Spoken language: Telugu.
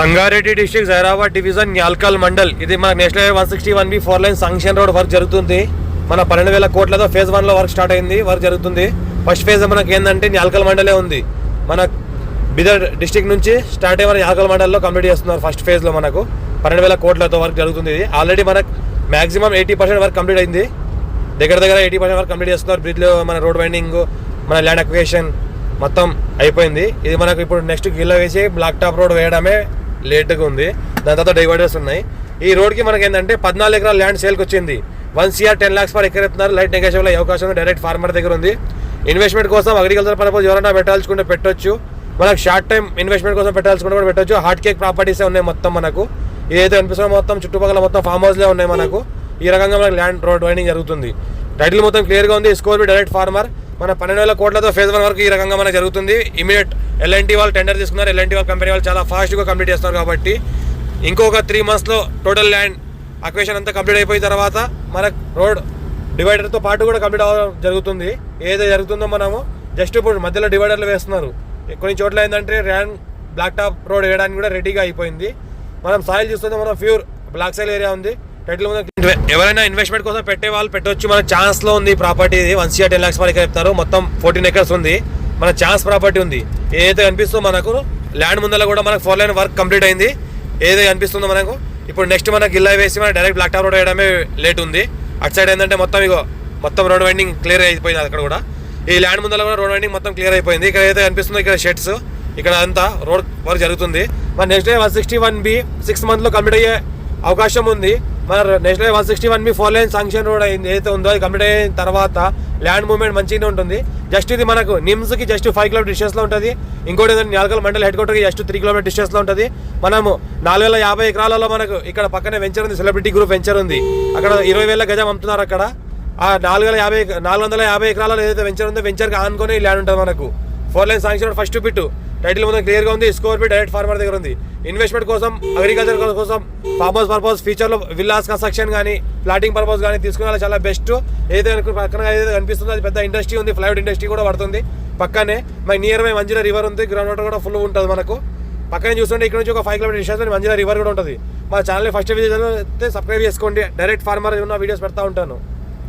Sangareddy district Zaheerabad division Nyalkal mandal. ఇది మన national highway one sixty one B four lane sanction road work జరుగుతుంది. మన పన్నెండు వేల కోట్లతో ఫేజ్ వన్లో వర్క్ స్టార్ట్ అయింది వర్క్ జరుగుతుంది. ఫస్ట్ ఫేజ్ మనకి ఏంటంటే న్యాల్కల్ మండలే ఉంది. మన బిదర్ డిస్ట్రిక్ట్ నుంచి స్టార్ట్ అయ్యే న్యాల్కల్ మండల్లో కంప్లీట్ చేస్తున్నారు ఫస్ట్ ఫేజ్లో మనకు. పన్నెండు వేల కోట్లతో వర్క్ జరుగుతుంది ఇది. ఆల్రెడీ మనకు maximum eighty percent work complete అయింది. దగ్గర దగ్గర ఎయిటీ పర్సెంట్ వర్క్ కంప్లీట్ చేస్తున్నారు. బ్రిడ్జ్లో మన రోడ్ వైండింగ్ మన ల్యాండ్ అక్వేషన్ మొత్తం అయిపోయింది. ఇది మనకు ఇప్పుడు నెక్స్ట్ గిల్ల వేసి బ్లాక్ టాప్ రోడ్ వేయడమే లేట్గా ఉంది. దాని తర్వాత డైవర్టర్స్ ఉన్నాయి. ఈ రోడ్కి మనకి ఏంటంటే పద్నాలుగు ఎకరాల ల్యాండ్ సేల్కి వచ్చింది one CR ten lakhs per acre light negotiation అవకాశం ఉంది. డైరెక్ట్ ఫార్మర్ దగ్గర ఉంది. ఇన్వెస్ట్మెంట్ కోసం అగ్రికల్చర్ పర్పస్ ఎవరైనా పెట్టాల్చుకుంటే పెట్టొచ్చు. మనకు షార్ట్ టైం ఇన్వెస్ట్మెంట్ కోసం పెట్టాల్సుకుంటే కూడా పెట్టొచ్చు. హార్ట్ కేక్ ప్రాపర్టీసే ఉన్నాయి మొత్తం మనకు. ఏదైతే అనిపిస్తుందో మొత్తం చుట్టుపక్కల మొత్తం ఫామ్ హౌస్లే ఉన్నాయి మనకు. ఈ రకంగా మనకు ల్యాండ్ రోడ్ వైండింగ్ జరుగుతుంది. టైటిల్ మొత్తం క్లియర్గా ఉంది. స్కోర్ బి డైరెక్ట్ ఫార్మర్. మన పన్నెండు వేల కోట్లతో ఫేజ్ వన్ వరకు ఈ రకంగా మన జరుగుతుంది. ఇమీడియట్ ఎల్ఎన్టీ వాళ్ళు టెండర్ తీసుకున్నారు. ఎల్ఎన్టీ వాళ్ళ కంపెనీ వాళ్ళు చాలా ఫాస్ట్గా కంప్లీట్ చేస్తారు కాబట్టి ఇంకొక త్రీ మంత్స్లో టోటల్ ల్యాండ్ అక్వేషన్ అంతా కంప్లీట్ అయిపోయిన తర్వాత మనకు రోడ్ డివైడర్తో పాటు కూడా కంప్లీట్ అవ్వడం జరుగుతుంది. ఏదో జరుగుతుందో మనము జస్ట్ ఇప్పుడు మధ్యలో డివైడర్లు వేస్తున్నారు. కొన్ని చోట్ల ఏంటంటే ర్యాన్ బ్లాక్ టాప్ రోడ్ వేయడానికి కూడా రెడీగా అయిపోయింది. మనం సాయిల్ చూస్తుంటే మనం ప్యూర్ బ్లాక్ సైల్ ఏరియా ఉంది. టైటిల్ ముందు ఎవరైనా ఇన్వెస్ట్మెంట్ కోసం పెట్టే వాళ్ళు పెట్టొచ్చు. మన ఛాన్స్లో ఉంది ప్రాపర్టీ ఇది. వన్ సిఆర్ టెన్ లాక్స్ వరకు చెప్తారు. మొత్తం ఫోర్టీన్ ఎకర్స్ ఉంది. మన ఛాన్స్ ప్రాపర్టీ ఉంది. ఏదైతే కనిపిస్తుందో మనకు ల్యాండ్ ముందర కూడా మనకు ఫోర్ లైన్ వర్క్ కంప్లీట్ అయింది. ఏదైతే కనిపిస్తుందో మనకు ఇప్పుడు నెక్స్ట్ మనకి గిల్లా వేసి మన డైరెక్ట్ బ్లాక్ టాప్ రోడ్ వేయడమే లేట్ ఉంది. అటు సైడ్ ఏంటంటే మొత్తం ఇగో మొత్తం రోడ్ వైండింగ్ క్లియర్ అయిపోయింది అక్కడ కూడా. ఈ ల్యాండ్ ముందర కూడా రోడ్ వైండింగ్ మొత్తం క్లియర్ అయిపోయింది. ఇక్కడ ఏదైతే కనిపిస్తుందో ఇక్కడ షెడ్స్ ఇక్కడ అంతా రోడ్ వర్క్ జరుగుతుంది. మన next day one sixty one B six మంత్లో కంప్లీట్ అయ్యే అవకాశం ఉంది. మన నెక్స్ట్ వన్ సిక్స్టీ వన్ మీ ఫోర్ లైన్ శాంక్షన్ రోడ్ అయింది. ఏదైతే ఉందో అది కంప్లీట్ అయిన తర్వాత ల్యాండ్ మూవ్మెంట్ మంచిగానే ఉంటుంది. జస్ట్ ఇది మనకు నిమ్స్కి జస్ట్ ఫైవ్ కిలోమీటర్ డిస్టెన్స్లో ఉంటుంది. ఇంకోటి ఏంటంటే నాలుగల మండల హెడ్ క్వార్టర్కి జస్ట్ త్రీ కిలోమీటర్ డిస్టెన్స్లో ఉంటుంది. మనము నాలుగు వేల యాభై ఎకరాలలో మనకు ఇక్కడ పక్కనే వెంచర్ ఉంది. సెలబ్రిటీ గ్రూప్ వెంచర్ ఉంది. అక్కడ ఇరవై వేల గజం అమ్ముతున్నారు అక్కడ. ఆ నాలుగు వేల యాభై నాలుగు వందల యాభై ఎకరాలలో ఏదైతే వెంచర్ ఉందో వెంచర్కి ఆనుకొని ల్యాండ్ ఉంటుంది మనకు. ఫోర్ లైన్ శాంక్షన్ ఫస్ట్ పిట్టు టైటిల్ ముందు క్లియర్గా ఉంది స్కోర్ బి డైరెక్ట్ ఫార్మర్ దగ్గర ఉంది. ఇన్వెస్ట్మెంట్ కోసం అగ్రికల్చర్ కోసం ఫార్మ్ పర్పస్ ఫ్యూచర్లో విల్లాస్ కన్స్ట్రక్షన్ కానీ ప్లాటింగ్ పర్పస్ కానీ తీసుకునే చాలా బెస్ట్ ఏదైతే అనుకున్న పక్కన ఏదైతే కనిపిస్తుందో అది పెద్ద ఇండస్ట్రీ ఉంది ఫ్లైవుడ్ ఇండస్ట్రీ కూడా పడుతుంది. పక్కనే మనకి నియర్ బై మంజీరా రివర్ ఉంది గ్రౌండ్ వాటర్ కూడా ఫుల్ ఉంటుంది మనకు. పక్కనే చూస్తుంటే ఇక్కడ నుంచి ఒక five kilometre distance Manjeera river కూడా ఉంటుంది. మా ఛానల్ ఫస్ట్ విజిట్ అయితే సబ్స్క్రైబ్ చేసుకోండి. డైరెక్ట్ ఫార్మర్ ఉన్న వీడియోస్ పెడతా ఉంటాను.